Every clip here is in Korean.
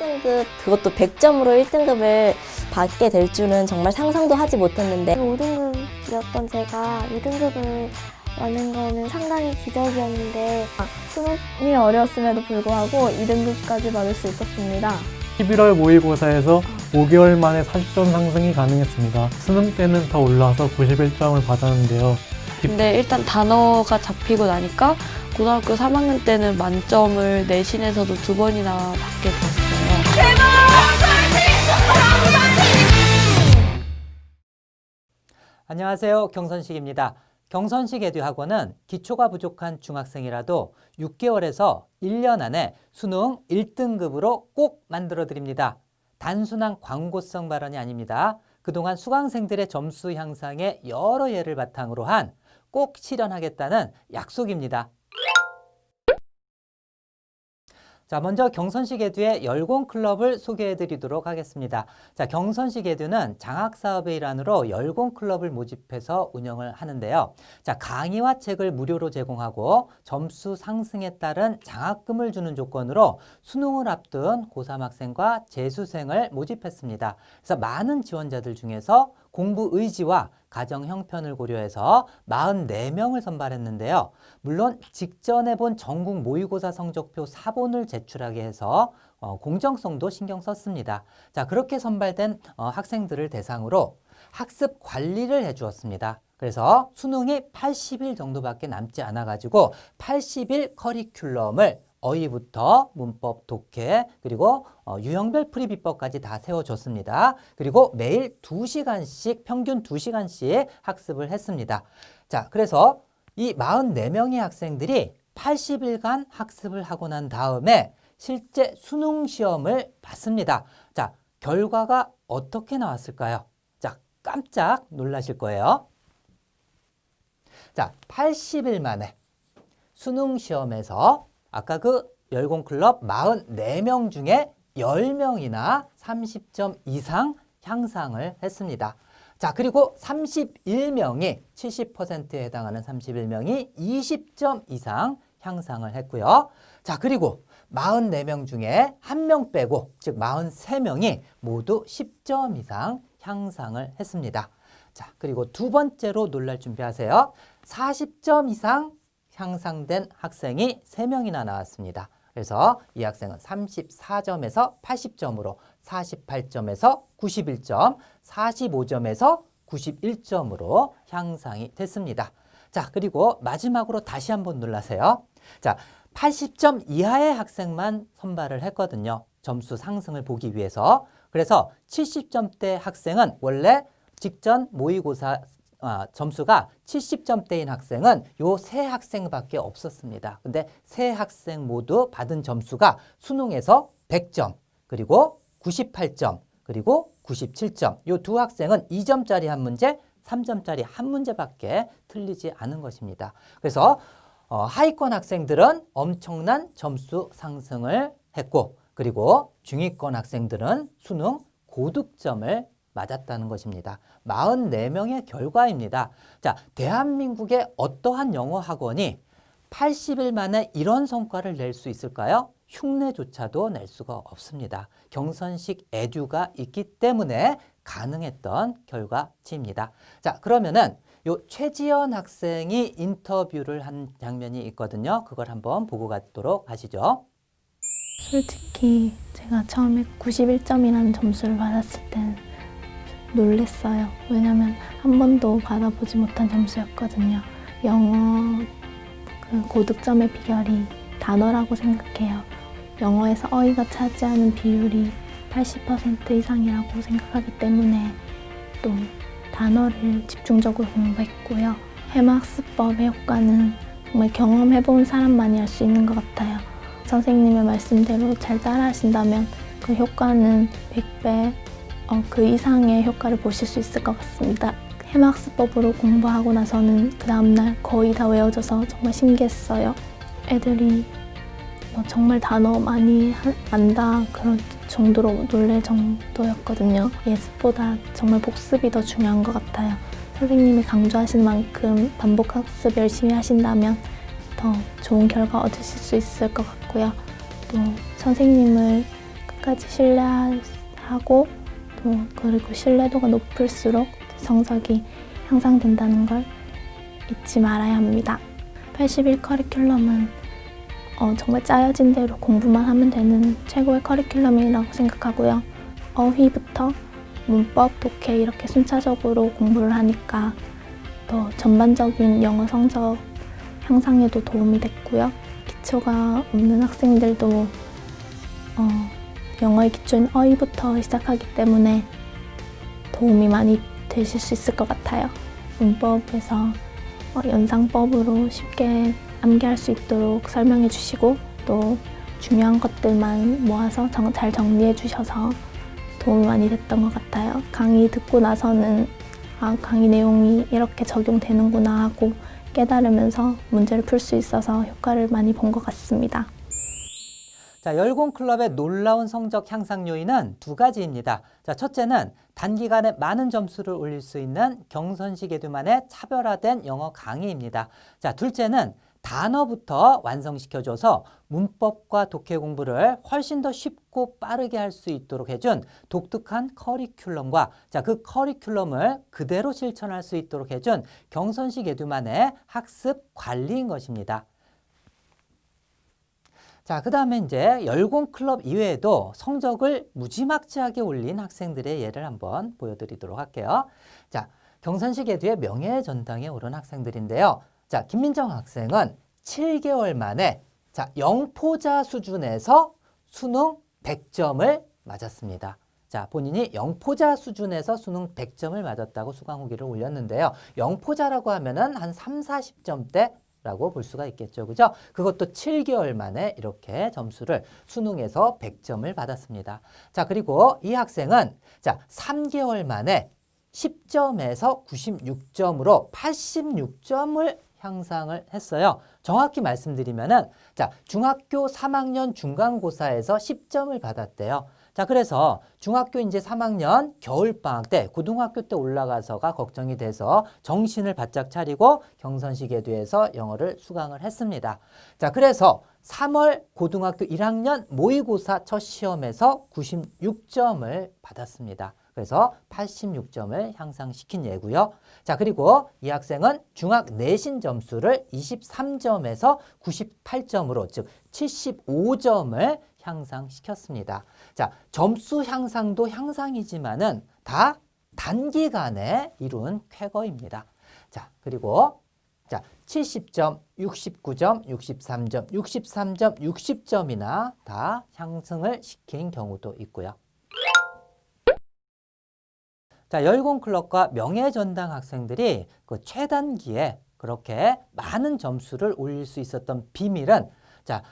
1등급 그것도 100점으로 1등급을 받게 될 줄은 정말 상상도 하지 못했는데 5등급이었던 제가 2등급을 받는 거는 상당히 기적이었는데 수능이 어려웠음에도 불구하고 2등급까지 받을 수 있었습니다. 11월 모의고사에서 5개월 만에 40점 상승이 가능했습니다. 수능 때는 더 올라서 91점을 받았는데요. 근데 일단 단어가 잡히고 나니까 고등학교 3학년 때는 만점을 내신에서도 두 번이나 받게 됐어요. 안녕하세요. 경선식입니다. 경선식 에듀학원은 기초가 부족한 중학생이라도 6개월에서 1년 안에 수능 1등급으로 꼭 만들어 드립니다. 단순한 광고성 발언이 아닙니다. 그동안 수강생들의 점수 향상에 여러 예를 바탕으로 한 꼭 실현하겠다는 약속입니다. 자, 먼저 경선식 에듀의 열공 클럽을 소개해 드리도록 하겠습니다. 자, 경선식 에듀는 장학 사업의 일환으로 열공 클럽을 모집해서 운영을 하는데요. 자, 강의와 책을 무료로 제공하고 점수 상승에 따른 장학금을 주는 조건으로 수능을 앞둔 고3 학생과 재수생을 모집했습니다. 그래서 많은 지원자들 중에서 공부 의지와 가정 형편을 고려해서 44명을 선발했는데요. 물론 직전에 본 전국 모의고사 성적표 사본을 제출하게 해서 어, 공정성도 신경 썼습니다. 자, 그렇게 선발된 어, 학생들을 대상으로 학습 관리를 해 주었습니다. 그래서 수능이 80일 정도밖에 남지 않아 가지고 80일 커리큘럼을 어휘부터 문법, 독해, 그리고 어, 유형별 풀이비법까지 다 세워줬습니다. 그리고 매일 2시간씩, 평균 2시간씩 학습을 했습니다. 자, 그래서 이 44명의 학생들이 80일간 학습을 하고 난 다음에 실제 수능 시험을 봤습니다. 자, 결과가 어떻게 나왔을까요? 자, 깜짝 놀라실 거예요. 자, 80일 만에 수능 시험에서 아까 그 열공클럽 44명 중에 10명이나 30점 이상 향상을 했습니다. 자, 그리고 31명이 70%에 해당하는 31명이 20점 이상 향상을 했고요. 자, 그리고 44명 중에 한명 빼고 즉 43명이 모두 10점 이상 향상을 했습니다. 자, 그리고 두 번째로 놀랄 준비하세요. 40점 이상 향상된 학생이 3명이나 나왔습니다. 그래서 이 학생은 34점에서 80점으로 48점에서 91점, 45점에서 91점으로 향상이 됐습니다. 자, 그리고 마지막으로 다시 한번 놀라세요. 자, 80점 이하의 학생만 선발을 했거든요. 점수 상승을 보기 위해서. 그래서 70점대 학생은 원래 직전 모의고사 아, 점수가 70점대인 학생은 요 세 학생밖에 없었습니다. 근데 세 학생 모두 받은 점수가 수능에서 100점, 그리고 98점, 그리고 97점. 요 두 학생은 2점짜리 한 문제, 3점짜리 한 문제밖에 틀리지 않은 것입니다. 그래서 어, 하위권 학생들은 엄청난 점수 상승을 했고, 그리고 중위권 학생들은 수능 고득점을 맞았다는 것입니다. 44명의 결과입니다. 자, 대한민국의 어떠한 영어 학원이 80일 만에 이런 성과를 낼 수 있을까요? 흉내조차도 낼 수가 없습니다. 경선식 에듀가 있기 때문에 가능했던 결과치입니다. 자, 그러면은 요 최지연 학생이 인터뷰를 한 장면이 있거든요. 그걸 한번 보고 가도록 하시죠. 솔직히 제가 처음에 91점이라는 점수를 받았을 땐 놀랬어요. 왜냐면 한 번도 받아보지 못한 점수였거든요. 영어 그 고득점의 비결이 단어라고 생각해요. 영어에서 어휘가 차지하는 비율이 80% 이상이라고 생각하기 때문에 또 단어를 집중적으로 공부했고요. 해마학습법의 효과는 정말 경험해본 사람만이 알 수 있는 것 같아요. 선생님의 말씀대로 잘 따라 하신다면 그 효과는 100배 어, 그 이상의 효과를 보실 수 있을 것 같습니다. 해마학습법으로 공부하고 나서는 그 다음날 거의 다 외워져서 정말 신기했어요. 애들이 뭐 정말 단어 많이 하- 안다 그런 정도로 놀랄 정도였거든요. 예습보다 정말 복습이 더 중요한 것 같아요. 선생님이 강조하시는 만큼 반복 학습 열심히 하신다면 더 좋은 결과 얻으실 수 있을 것 같고요. 또 선생님을 끝까지 신뢰하고 또 그리고 신뢰도가 높을수록 성적이 향상된다는 걸 잊지 말아야 합니다. 81 커리큘럼은 어, 정말 짜여진 대로 공부만 하면 되는 최고의 커리큘럼이라고 생각하고요. 어휘부터 문법, 독해 이렇게 순차적으로 공부를 하니까 더 전반적인 영어 성적 향상에도 도움이 됐고요. 기초가 없는 학생들도 어, 영어의 기초인 어휘부터 시작하기 때문에 도움이 많이 되실 수 있을 것 같아요. 문법에서 어, 연상법으로 쉽게 암기할 수 있도록 설명해 주시고 또 중요한 것들만 모아서 정- 잘 정리해 주셔서 도움이 많이 됐던 것 같아요. 강의 듣고 나서는 아, 강의 내용이 이렇게 적용되는구나 하고 깨달으면서 문제를 풀 수 있어서 효과를 많이 본 것 같습니다. 자, 열공 클럽의 놀라운 성적 향상 요인은 두 가지입니다. 자, 첫째는 단기간에 많은 점수를 올릴 수 있는 경선식 에듀만의 차별화된 영어 강의입니다. 자, 둘째는 단어부터 완성시켜줘서 문법과 독해 공부를 훨씬 더 쉽고 빠르게 할 수 있도록 해준 독특한 커리큘럼과 자, 그 커리큘럼을 그대로 실천할 수 있도록 해준 경선식 에듀만의 학습 관리인 것입니다. 자, 그 다음에 이제 열공 클럽 이외에도 성적을 무지막지하게 올린 학생들의 예를 한번 보여드리도록 할게요. 자, 경선식 에듀의 명예 전당에 오른 학생들인데요. 자, 김민정 학생은 7개월 만에 자, 영포자 수준에서 수능 100점을 맞았습니다. 자, 본인이 영포자 수준에서 수능 100점을 맞았다고 수강 후기를 올렸는데요. 영포자라고 하면은 한 3, 40점대 라고 볼 수가 있겠죠. 그죠? 그것도 7개월 만에 이렇게 점수를 수능에서 100점을 받았습니다. 자, 그리고 이 학생은 자, 3개월 만에 10점에서 96점으로 86점을 향상을 했어요. 정확히 말씀드리면은 자, 중학교 3학년 중간고사에서 10점을 받았대요. 자, 그래서 중학교 이제 3학년 겨울방학 때 고등학교 때 올라가서가 걱정이 돼서 정신을 바짝 차리고 경선식 에듀에서 영어를 수강을 했습니다. 자, 그래서 3월 고등학교 1학년 모의고사 첫 시험에서 96점을 받았습니다. 그래서 86점을 향상시킨 예고요. 자, 그리고 이 학생은 중학 내신 점수를 23점에서 98점으로 즉 75점을 향상시켰습니다. 자, 점수 향상도 향상이지만은 다 단기간에 이룬 쾌거입니다. 자, 그리고 자, 70점, 69점, 63점, 63점, 60점이나 다 향승을 시킨 경우도 있고요. 자, 열공클럽과 명예전당 학생들이 그 최단기에 그렇게 많은 점수를 올릴 수 있었던 비밀은 자,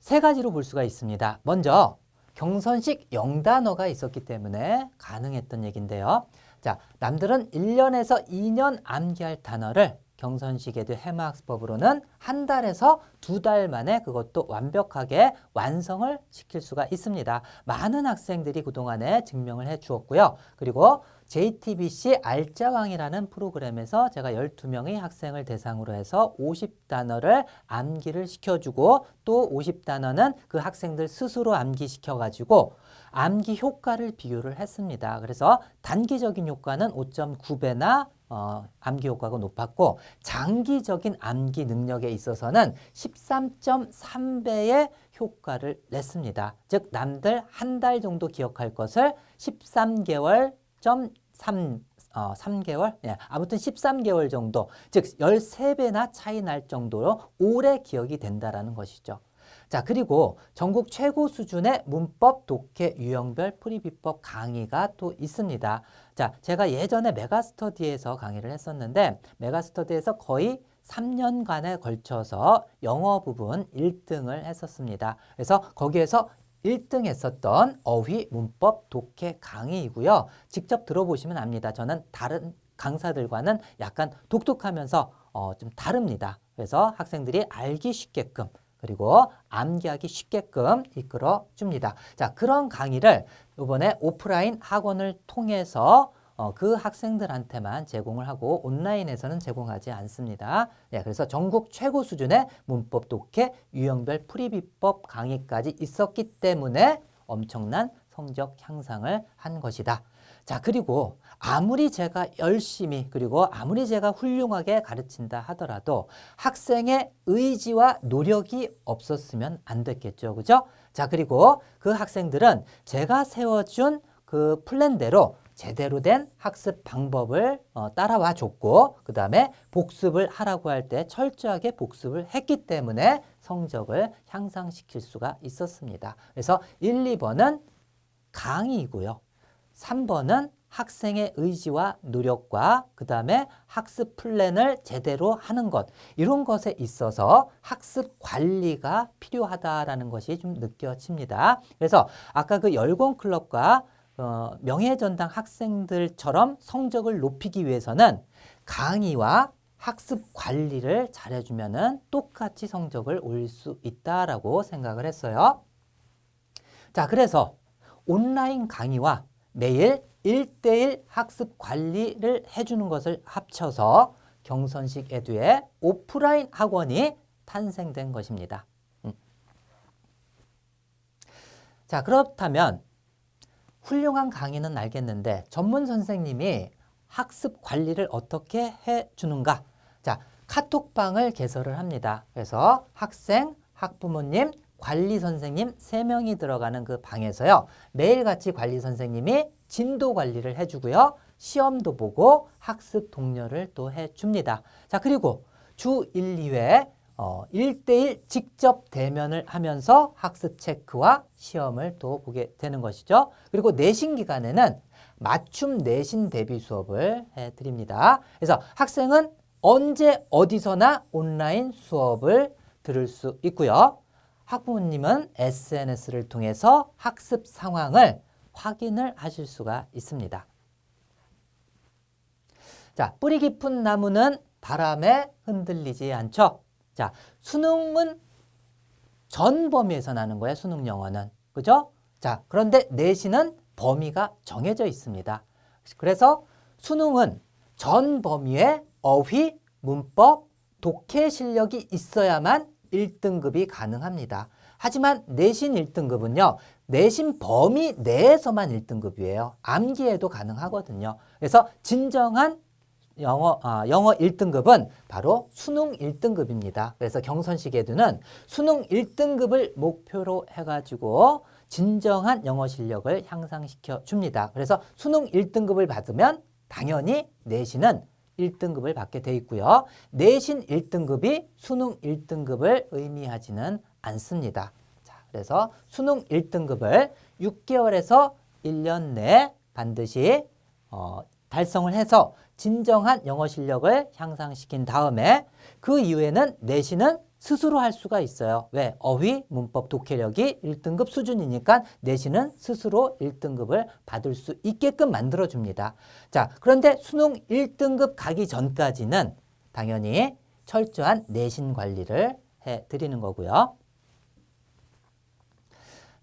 세 가지로 볼 수가 있습니다. 먼저 경선식 영단어가 있었기 때문에 가능했던 얘기인데요. 자, 남들은 1년에서 2년 암기할 단어를 경선식에도 해마학습법으로는 한 달에서 두 달 만에 그것도 완벽하게 완성을 시킬 수가 있습니다. 많은 학생들이 그동안에 증명을 해 주었고요. 그리고 JTBC 알짜왕이라는 프로그램에서 제가 12명의 학생을 대상으로 해서 50단어를 암기를 시켜주고 또 50단어는 그 학생들 스스로 암기시켜가지고 암기 효과를 비교를 했습니다. 그래서 단기적인 효과는 5.9배나 어, 암기 효과가 높았고 장기적인 암기 능력에 있어서는 13.3배의 효과를 냈습니다. 즉 남들 한 달 정도 기억할 것을 13개월 점 3, 어, 3개월? 예, 아무튼 13개월 정도, 즉 13배나 차이 날 정도로 오래 기억이 된다라는 것이죠. 자, 그리고 전국 최고 수준의 문법, 독해, 유형별 풀이비법 강의가 또 있습니다. 자, 제가 예전에 메가스터디에서 강의를 했었는데, 메가스터디에서 거의 3년간에 걸쳐서 영어 부분 1등을 했었습니다. 그래서 거기에서 1등 했었던 어휘, 문법, 독해 강의이고요. 직접 들어보시면 압니다. 저는 다른 강사들과는 약간 독특하면서 어, 좀 다릅니다. 그래서 학생들이 알기 쉽게끔 그리고 암기하기 쉽게끔 이끌어 줍니다. 자, 그런 강의를 이번에 오프라인 학원을 통해서 어, 그 학생들한테만 제공을 하고 온라인에서는 제공하지 않습니다. 예, 그래서 전국 최고 수준의 문법 독해, 유형별 풀이비법 강의까지 있었기 때문에 엄청난 성적 향상을 한 것이다. 자, 그리고 아무리 제가 열심히 그리고 아무리 제가 훌륭하게 가르친다 하더라도 학생의 의지와 노력이 없었으면 안 됐겠죠. 그죠? 자, 그리고 그 학생들은 제가 세워준 그 플랜대로 제대로 된 학습 방법을 어, 따라와 줬고, 그 다음에 복습을 하라고 할 때 철저하게 복습을 했기 때문에 성적을 향상시킬 수가 있었습니다. 그래서 1, 2번은 강의이고요. 3번은 학생의 의지와 노력과 그 다음에 학습 플랜을 제대로 하는 것 이런 것에 있어서 학습 관리가 필요하다라는 것이 좀 느껴집니다. 그래서 아까 그 열공 클럽과 어, 명예전당 학생들처럼 성적을 높이기 위해서는 강의와 학습 관리를 잘해주면은 똑같이 성적을 올릴 수 있다라고 생각을 했어요. 자, 그래서 온라인 강의와 매일 1대1 학습 관리를 해주는 것을 합쳐서 경선식 에듀의 오프라인 학원이 탄생된 것입니다. 음. 자, 그렇다면 훌륭한 강의는 알겠는데 전문 선생님이 학습 관리를 어떻게 해 주는가? 자, 카톡방을 개설을 합니다. 그래서 학생, 학부모님, 관리 선생님 세명이 들어가는 그 방에서요. 매일같이 관리 선생님이 진도 관리를 해 주고요. 시험도 보고 학습 독려를 또 해 줍니다. 자, 그리고 주 1, 2회 어, 1대1 직접 대면을 하면서 학습 체크와 시험을 또 보게 되는 것이죠. 그리고 내신 기간에는 맞춤 내신 대비 수업을 해 드립니다. 그래서 학생은 언제 어디서나 온라인 수업을 들을 수 있고요. 학부모님은 SNS를 통해서 학습 상황을 확인을 하실 수가 있습니다. 자, 뿌리 깊은 나무는 바람에 흔들리지 않죠. 자, 수능은 전 범위에서 나는 거예요. 수능 영어는. 그죠? 자, 그런데 내신은 범위가 정해져 있습니다. 그래서 수능은 전 범위에 어휘, 문법, 독해 실력이 있어야만 1등급이 가능합니다. 하지만 내신 1등급은요. 내신 범위 내에서만 1등급이에요. 암기에도 가능하거든요. 그래서 진정한 영어, 아, 영어 1등급은 바로 수능 1등급입니다. 그래서 경선식에도는 수능 1등급을 목표로 해가지고 진정한 영어 실력을 향상시켜 줍니다. 그래서 수능 1등급을 받으면 당연히 내신은 1등급을 받게 돼 있고요. 내신 1등급이 수능 1등급을 의미하지는 않습니다. 자, 그래서 수능 1등급을 6개월에서 1년 내에 반드시 어, 달성을 해서 진정한 영어 실력을 향상시킨 다음에 그 이후에는 내신은 스스로 할 수가 있어요. 왜? 어휘, 문법, 독해력이 1등급 수준이니까 내신은 스스로 1등급을 받을 수 있게끔 만들어줍니다. 자, 그런데 수능 1등급 가기 전까지는 당연히 철저한 내신 관리를 해 드리는 거고요.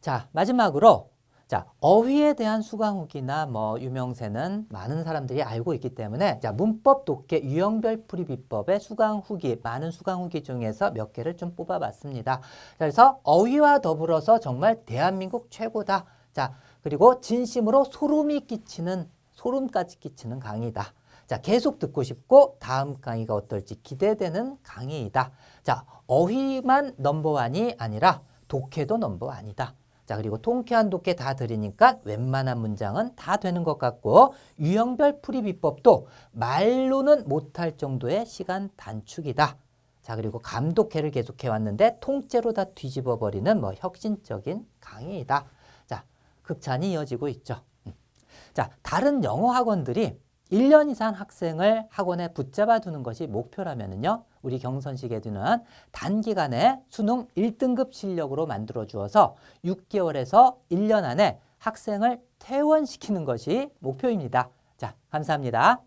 자, 마지막으로 자, 어휘에 대한 수강 후기나 뭐 유명세는 많은 사람들이 알고 있기 때문에 자, 문법 독해 유형별 풀이 비법의 수강 후기, 많은 수강 후기 중에서 몇 개를 좀 뽑아 봤습니다. 그래서 어휘와 더불어서 정말 대한민국 최고다. 자, 그리고 진심으로 소름이 끼치는 소름까지 끼치는 강의다. 자, 계속 듣고 싶고 다음 강의가 어떨지 기대되는 강의이다. 자, 어휘만 넘버원이 아니라 독해도 넘버원이다. 자, 그리고 통쾌한 독해 다 들으니까 웬만한 문장은 다 되는 것 같고 유형별 풀이 비법도 말로는 못할 정도의 시간 단축이다. 자, 그리고 감독회를 계속해 왔는데 통째로 다 뒤집어 버리는 뭐 혁신적인 강의이다. 자, 극찬이 이어지고 있죠. 음. 자, 다른 영어 학원들이 1년 이상 학생을 학원에 붙잡아 두는 것이 목표라면요. 우리 경선식에도는 단기간에 수능 1등급 실력으로 만들어 주어서 6개월에서 1년 안에 학생을 퇴원시키는 것이 목표입니다. 자, 감사합니다.